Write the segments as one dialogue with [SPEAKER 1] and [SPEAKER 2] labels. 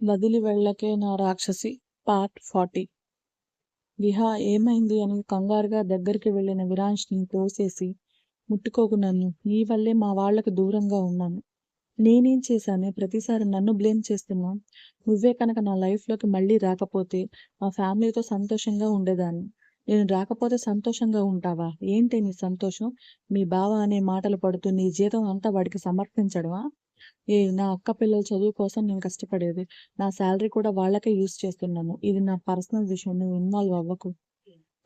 [SPEAKER 1] వదిలి వెళ్ళకే నా రాక్షసి పార్ట్ ఫార్టీ. విహా ఏమైంది అని కంగారుగా దగ్గరికి వెళ్ళిన విరాంష్ని తోసేసి ముట్టుకోకు నన్ను నీ వల్లే మా వాళ్ళకి దూరంగా ఉన్నాను. నేనేం చేశానే ప్రతిసారి నన్ను బ్లేమ్ చేస్తున్నావు నువ్వే కనుక నా లైఫ్లోకి మళ్ళీ రాకపోతే మా ఫ్యామిలీతో సంతోషంగా ఉండేదాన్ని. నేను రాకపోతే సంతోషంగా ఉంటావా? ఏంటి నీ సంతోషం? మీ బావ అనే మాటలు పడుతూ నీ జీతం అంతా వాడికి సమర్పించడమా? ఏ నా అక్క పిల్లల చదువు కోసం నేను కష్టపడేది. నా శాలరీ కూడా వాళ్ళకే యూస్ చేస్తున్నాను. ఇది నా పర్సనల్ విషయం. నువ్వు ఇన్వాల్వ్ అవ్వకు.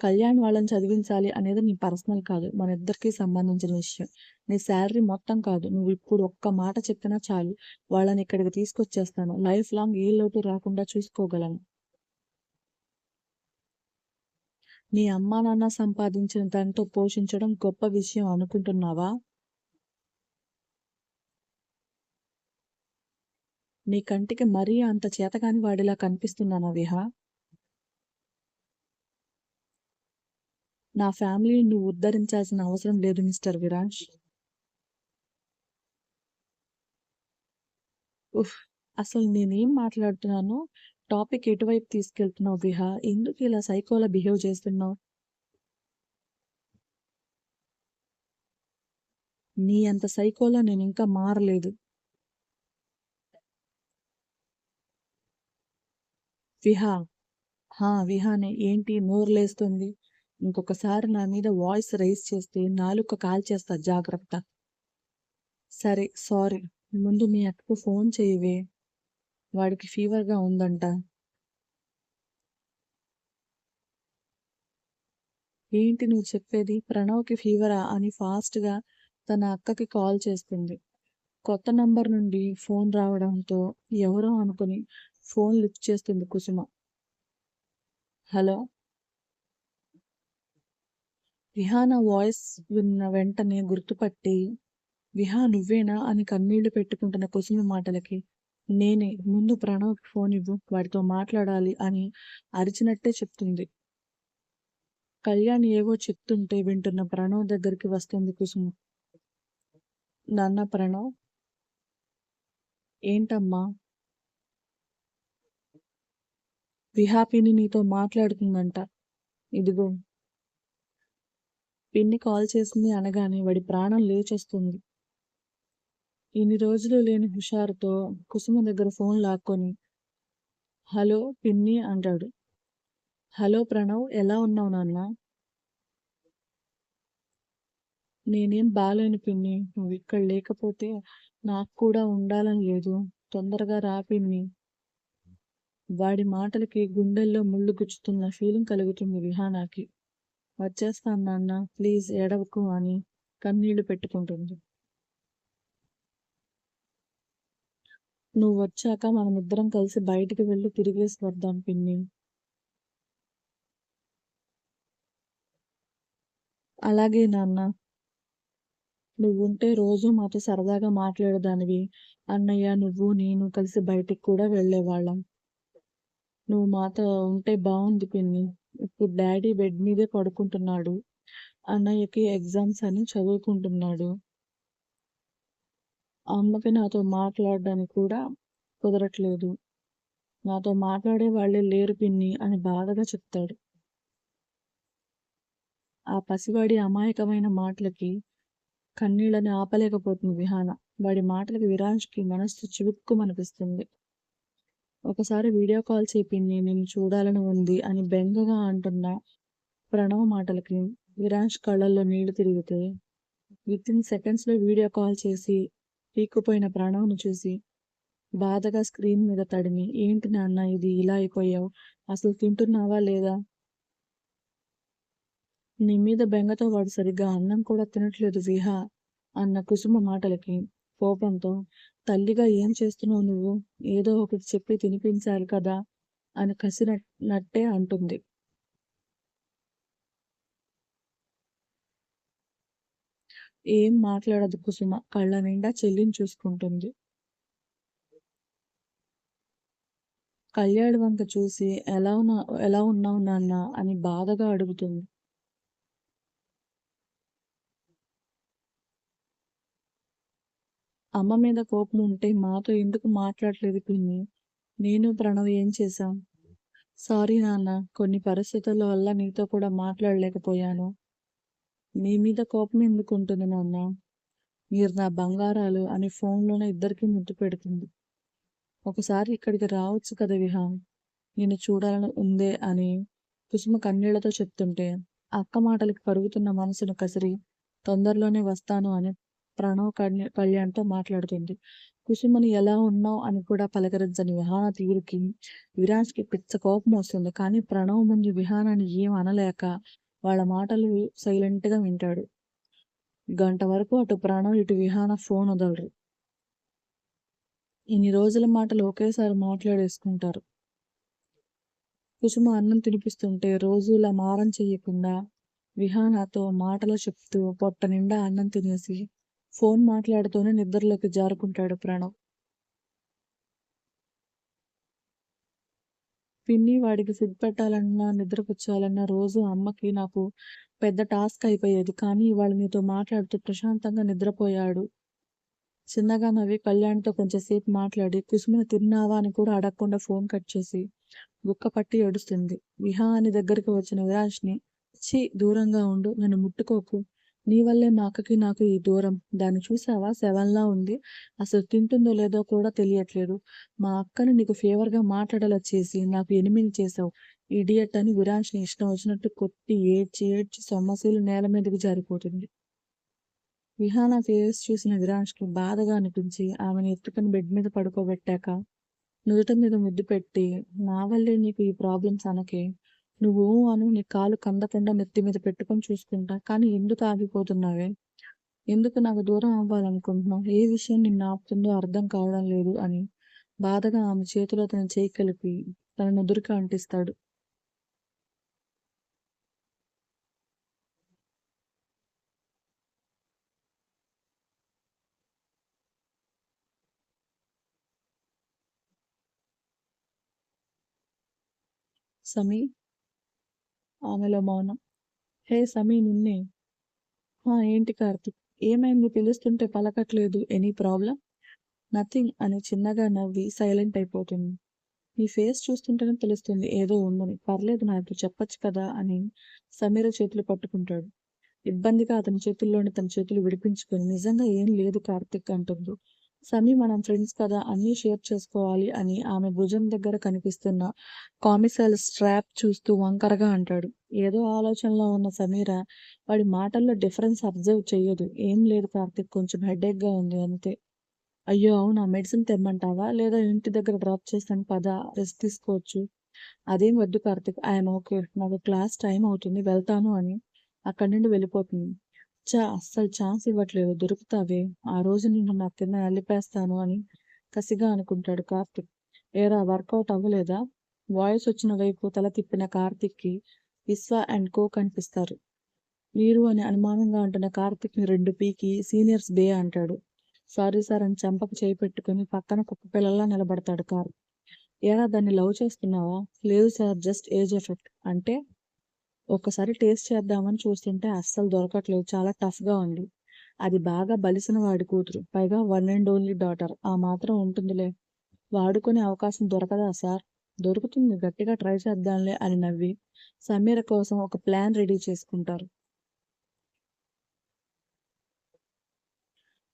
[SPEAKER 1] కళ్యాణ్ వాళ్ళని చదివించాలి అనేది నీ పర్సనల్ కాదు. మన ఇద్దరికి సంబంధించిన విషయం. నీ శాలరీ మొత్తం కాదు. నువ్వు ఇప్పుడు ఒక్క మాట చెప్పినా చాలు. వాళ్ళని ఇక్కడికి తీసుకొచ్చేస్తాను. లైఫ్ లాంగ్ ఏ లోటు రాకుండా చూసుకోగలను. నీ అమ్మా నాన్న సంపాదించిన దానితో పోషించడం గొప్ప విషయం అనుకుంటున్నావా? నీ కంటికి మరీ అంత చేతకాని వాడిలా కనిపిస్తున్నానా విహా? నా ఫ్యామిలీని నువ్వు ఉద్ధరించాల్సిన అవసరం లేదు మిస్టర్ విరాజ్. ఉఫ్ అసలు నేనేం మాట్లాడుతున్నాను? టాపిక్ ఎటువైపు తీసుకెళ్తున్నావు విహా? ఎందుకు ఇలా సైకోలా బిహేవ్ చేస్తున్నావు? నీ అంత సైకోలా నేను ఇంకా మారలేదు. విహా హా విహానే ఏంటి నోరులేస్తుంది ఇంకొకసారి నా మీద వాయిస్ రైజ్ చేస్తే నాలుక కాల్ చేస్తా జాగ్రత్త. సరే సారీ. ముందు మీ అక్కకు ఫోన్ చేయవే. వాడికి ఫీవర్గా ఉందంట. ఏంటి నువ్వు చెప్పేది? ప్రణవ్కి ఫీవరా? అని ఫాస్ట్గా తన అక్కకి కాల్ చేస్తుంది. కొత్త నంబర్ నుండి ఫోన్ రావడంతో ఎవరో అనుకుని ఫోన్ లిఫ్ట్ చేస్తుంది కుసుమ. హలో? విహానా వాయిస్ విన్న వెంటనే గుర్తుపట్టి విహా నువ్వేనా అని కన్నీళ్ళు పెట్టుకుంటున్న కుసుమ మాటలకి నేనే ముందు ప్రణవ్కి ఫోన్ ఇవ్వు వాడితో మాట్లాడాలి అని అరిచినట్టే చెప్తుంది. కళ్యాణ్ ఏవో చెప్తుంటే వింటున్న ప్రణవ్ దగ్గరికి వస్తుంది కుసుమ. నాన్న ప్రణవ్? ఏంటమ్మా? విహాపిని నీతో మాట్లాడుతుందంట. ఇదిగో. పిన్ని కాల్ చేసింది అనగానే వాడి ప్రాణం లేచొస్తుంది. ఇన్ని రోజులు లేని హుషారుతో కుసుమ దగ్గర ఫోన్ లాక్కొని హలో పిన్ని అంటాడు. హలో ప్రణవ్ ఎలా ఉన్నావు నాన్న? నేనేం బాగాలేను పిన్ని నువ్వు ఇక్కడ లేకపోతే నాకు కూడా ఉండాలని లేదు. తొందరగా రా పిన్ని. వాడి మాటలకి గుండెల్లో ముళ్ళు గుచ్చుతున్న ఫీలింగ్ కలుగుతుంది విహానాకి. వచ్చేస్తాను నాన్న ప్లీజ్ ఏడవకు అని కన్నీళ్ళు పెట్టుకుంటుంది. నువ్వు వచ్చాక మనమిద్దరం కలిసి బయటికి వెళ్ళి తిరిగేసి వద్దాం పిన్ని. అలాగే నాన్న. నువ్వుంటే రోజు మాతో సరదాగా మాట్లాడేదానివి. అన్నయ్య నువ్వు నేను కలిసి బయటికి కూడా వెళ్ళేవాళ్ళం. నువ్వు మాతో ఉంటే బాగుంది పిన్ని. ఇప్పుడు డాడీ బెడ్ మీదే పడుకుంటున్నాడు. అన్నయ్యకి ఎగ్జామ్స్ అని చదువుకుంటున్నాడు. అమ్మకి నాతో మాట్లాడడానికి కూడా కుదరట్లేదు. నాతో మాట్లాడే వాళ్ళే లేరు పిన్ని అని బాధగా చెప్తాడు. ఆ పసివాడి అమాయకమైన మాటలకి కన్నీళ్ళని ఆపలేకపోతుంది విహాన. వాడి మాటలకి విరాంజ్కి మనస్సు చివుక్కుమనిపిస్తుంది. ఒకసారి వీడియో కాల్ చేపింది నేను చూడాలని ఉంది అని బెంగగా అంటున్న ప్రణవ్ మాటలకి. విరాష్ కళ్ళల్లో నీళ్ళు తిరిగితే విత్ ఇన్ సెకండ్స్లో వీడియో కాల్ చేసి పీక్కుపోయిన ప్రణవ్ను చూసి బాధగా స్క్రీన్ మీద తడిమి ఏంటి నాన్న ఇది? ఇలా అయిపోయావు? అసలు తింటున్నావా లేదా? నీ మీద బెంగతో వాడు సరిగ్గా అన్నం కూడా తినట్లేదు విహా అన్న కుసుమ మాటలకి. కోపంతో తల్లిగా ఏం చేస్తున్నావు నువ్వు? ఏదో ఒకటి చెప్పి తినిపించాలి కదా అని కసినట్టే అంటుంది. ఏం మాట్లాడదు కుసుమ కళ్ళ నిండా చెల్లిని చూసుకుంటుంది. కళ్యాణ్ వంక చూసి ఎలా ఉన్నా ఎలా ఉన్నావు నాన్న? అని బాధగా అడుగుతుంది. అమ్మ మీద కోపం ఉంటే మాతో ఎందుకు మాట్లాడలేదు పిన్ని? నేను ప్రణవ్ ఏం చేశాం? సారీ నాన్న కొన్ని పరిస్థితుల వల్ల నీతో కూడా మాట్లాడలేకపోయాను. నీ మీద కోపం ఎందుకు ఉంటుంది నాన్న? మీరు నా బంగారాలు అని ఫోన్లోనే ఇద్దరికి ముద్దు పెడుతుంది. ఒకసారి ఇక్కడికి రావచ్చు కదా విహా? నేను చూడాలని ఉందే అని కుసుమ కన్నీళ్ళతో చెప్తుంటే అక్క మాటలకి కరుగుతున్న మనసును కసిరి తొందరలోనే వస్తాను అని ప్రణవ్ కళ్యాణ్తో మాట్లాడుతుంది. కుసుమని ఎలా ఉన్నావు? అని కూడా పలకరించని విహాన తీరుకి విరాజ్కి పిచ్చ కోపం వస్తుంది. కానీ ప్రణవ్ ముందు విహానాన్ని ఏం అనలేక వాళ్ళ మాటలు సైలెంట్గా వింటాడు. గంట వరకు అటు ప్రణవ్ ఇటు విహాన ఫోన్ వదలరు. ఇన్ని రోజుల మాటలు ఒకేసారి మాట్లాడేసుకుంటారు. కుసుమ అన్నం తినిపిస్తుంటే రోజులా మారం చేయకుండా విహానతో మాటలు చెప్తూ పొట్ట నిండా అన్నం తినేసి ఫోన్ మాట్లాడుతూనే నిద్రలోకి జారుకుంటాడు ప్రణవ్. పిన్ని వాడికి ఫుడ్ పెట్టాలన్నా నిద్రపుచ్చాలన్నా రోజు అమ్మకి నాకు పెద్ద టాస్క్ అయిపోయేది. కానీ ఇవాళ నీతో మాట్లాడుతూ ప్రశాంతంగా నిద్రపోయాడు. చిన్నగా నవ్వి కళ్యాణ్తో కొంచెంసేపు మాట్లాడి కుసుమను తిన్నావా? అని కూడా అడగకుండా ఫోన్ కట్ చేసి గుక్క పట్టి ఏడుస్తుంది. విహా అని దగ్గరికి వచ్చిన విరాజ్ని ఛీ దూరంగా ఉండు నన్ను ముట్టుకోకు. నీ వల్లే మా అక్కకి నాకు ఈ దూరం. దాన్ని చూసావా? సెవెన్లా ఉంది. అసలు తింటుందో లేదో కూడా తెలియట్లేదు. మా అక్కను నీకు ఫేవర్గా మాట్లాడేలా చేసి నాకు ఎనిమిది చేసావు. ఇడియట్ అని విరాజ్ని ఇష్టం వచ్చినట్టు కొట్టి ఏడ్చి ఏడ్చి సొమ్మసీలు నేల మీదకి జారిపోతుంది. విహానా ఫేస్ చూసిన విరాజ్కి బాధగా అనిపించి ఆమెను ఎత్తుకుని బెడ్ మీద పడుకోబెట్టాక నుదుట మీద ముద్దు పెట్టి నా వల్లే నీకు ఈ ప్రాబ్లమ్స్ అనకే. నువ్వు అను నీ కాలు కందకుండా నెత్తి మీద పెట్టుకొని చూసుకుంటా. కానీ ఎందుకు ఆగిపోతున్నావే? ఎందుకు నాకు దూరం అవ్వాలనుకుంటున్నావు? ఏ విషయం నిన్ను ఆపుతుందో అర్థం కావడం లేదు అని బాధగా ఆమె చేతిలో తన చేయి కలిపి తన నుదురుకి అంటిస్తాడు. సమీ ఆమెలో మౌనం. హే సమీ నిన్నే. "హా, ఏంటి కార్తిక్? ఏమైంది? పిలుస్తుంటే పలకట్లేదు. Any problem? నథింగ్ అని చిన్నగా నవ్వి సైలెంట్ అయిపోతుంది. నీ ఫేస్ చూస్తుంటేనే తెలుస్తుంది. ఏదో ఉందని. పర్లేదు నాకు చెప్పొచ్చు కదా అని సమీర చేతులు పట్టుకుంటాడు. ఇబ్బందిగా అతని చేతుల్లోని తన చేతులు విడిపించుకొని నిజంగా ఏం లేదు కార్తిక్ అంటుంది. సమీ మనం ఫ్రెండ్స్ కదా అన్నీ షేర్ చేసుకోవాలి అని ఆమె భుజం దగ్గర కనిపిస్తున్న కామిసల్ స్ట్రాప్ చూస్తూ వంకరగా అంటాడు. ఏదో ఆలోచనలో ఉన్న సమీర వాడి మాటల్లో డిఫరెన్స్ అబ్జర్వ్ చేయదు. ఏం లేదు కార్తిక్ కొంచెం హెడేక్గా ఉంది అంతే. అయ్యో అవునా? మెడిసిన్ తెమ్మంటావా? లేదా ఇంటి దగ్గర డ్రాప్ చేస్తాను పద రెస్ట్ తీసుకోవచ్చు. అదేం వద్దు కార్తిక్ ఐఎమ్ ఓకే. నాకు క్లాస్ టైం అవుతుంది వెళ్తాను అని అక్కడి నుండి వెళ్ళిపోతుంది. చా అస్సలు ఛాన్స్ ఇవ్వట్లేదు. దొరుకుతావే ఆ రోజు నిన్ను నా కింద నలిపేస్తాను అని కసిగా అనుకుంటాడు కార్తిక్. ఏరా వర్కౌట్ అవ్వలేదా? వాయిస్ వచ్చిన వైపు తల తిప్పిన కార్తిక్కి విశ్వ అండ్ కో కనిపిస్తారు. మీరు అని అనుమానంగా అంటున్న కార్తిక్ని రెండు పీకి సీనియర్స్ బే అంటాడు. సారీ సార్ అని చెంపకు చేయి పెట్టుకుని పక్కన కుక్క పిల్లల్లా నిలబడతాడు కార్ ఏరా దాన్ని లవ్ చేస్తున్నావా? లేదు సార్ జస్ట్ ఏజ్ ఎఫెక్ట్. అంటే? ఒక్కసారి టేస్ట్ చేద్దామని చూస్తుంటే అస్సలు దొరకట్లేదు. చాలా టఫ్గా ఉంది. అది బాగా బలిసిన వాడి కూతురు. పైగా వన్ అండ్ ఓన్లీ డాటర్. ఆ మాత్రం ఉంటుందిలే. వాడుకునే అవకాశం దొరకదా సార్? దొరుకుతుంది. గట్టిగా ట్రై చేద్దాంలే అని నవ్వి సమీర కోసం ఒక ప్లాన్ రెడీ చేసుకుంటారు.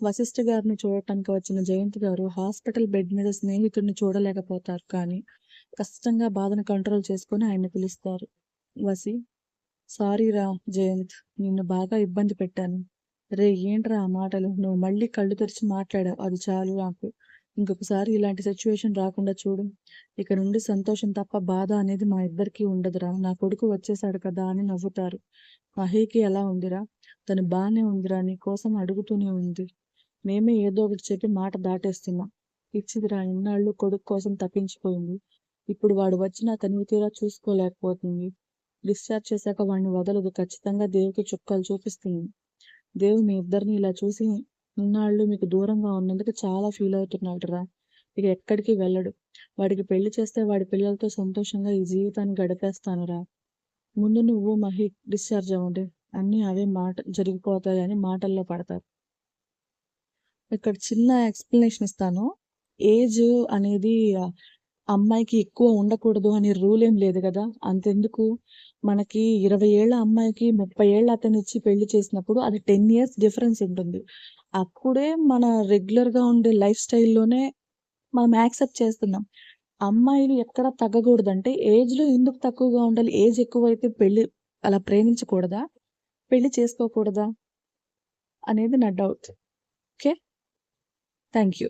[SPEAKER 1] వశిష్ఠ గారిని చూడటానికి వచ్చిన జయంత్ గారు హాస్పిటల్ బెడ్ మీద స్నేహితుడిని చూడలేకపోతారు కానీ కష్టంగా బాధను కంట్రోల్ చేసుకొని ఆయన పిలుస్తారు. వసి సారీరా జయంత్ నిన్ను బాగా ఇబ్బంది పెట్టాను. రే ఏంట్రా ఆ మాటలు? నువ్వు మళ్ళీ కళ్ళు తెరిచి మాట్లాడావు. అది చాలు నాకు. ఇంకొకసారి ఇలాంటి సిచ్యువేషన్ రాకుండా చూడు. ఇక నుండి సంతోషం తప్ప బాధ అనేది మా ఇద్దరికీ ఉండదురా నా కొడుకు వచ్చేసాడు కదా అని నవ్వుతారు. మహీకి ఎలా ఉందిరా? తను బాగానే ఉందిరా నీ కోసం అడుగుతూనే ఉంది. మేమే ఏదో ఒకటి చెప్పి మాట దాటేస్తున్నాం. ఇచ్చిదిరా ఇన్నాళ్ళు కొడుకు కోసం తప్పించిపోయింది. ఇప్పుడు వాడు వచ్చినా తనివి తీరా చూసుకోలేకపోతుంది. డిశ్చార్జ్ చేశాక వాడిని వదలదు. ఖచ్చితంగా దేవుకి చుక్కలు చూపిస్తుంది. దేవు మీ ఇద్దరిని ఇలా చూసి ఇన్నాళ్ళు మీకు దూరంగా ఉన్నందుకు చాలా ఫీల్ అవుతున్నాడు రా ఇక ఎక్కడికి వెళ్ళడు. వాడికి పెళ్ళి చేస్తే వాడి పిల్లలతో సంతోషంగా ఈ జీవితాన్ని గడిపేస్తాను రా ముందు నువ్వు మహి డిశ్చార్జ్ అవ్వండి. అన్నీ అవే మాట జరిగిపోతాయని మాటల్లో పడతారు. ఇక్కడ చిన్న ఎక్స్ప్లెనేషన్ ఇస్తాను. ఏజ్ అనేది అమ్మాయికి ఎక్కువ ఉండకూడదు అనే రూల్ ఏం లేదు కదా అంతెందుకు మనకి ఇరవై ఏళ్ళ అమ్మాయికి 30 ఏళ్ళ అతనిచ్చి పెళ్ళి చేసినప్పుడు అది 10 ఇయర్స్ డిఫరెన్స్ ఉంటుంది. అప్పుడే మన రెగ్యులర్‌గా ఉండే లైఫ్ స్టైల్‌లోనే మనం యాక్సెప్ట్ చేస్తున్నాం. అమ్మాయిలు ఎక్కడ తగ్గకూడదంటే ఏజ్‌లో ఎందుకు తక్కువగా ఉండాలి? ఏజ్ ఎక్కువైతే పెళ్ళి అలా ప్రేమించకూడదా? పెళ్ళి చేసుకోకూడదా? అనేది నా డౌట్. ఓకే. Thank you.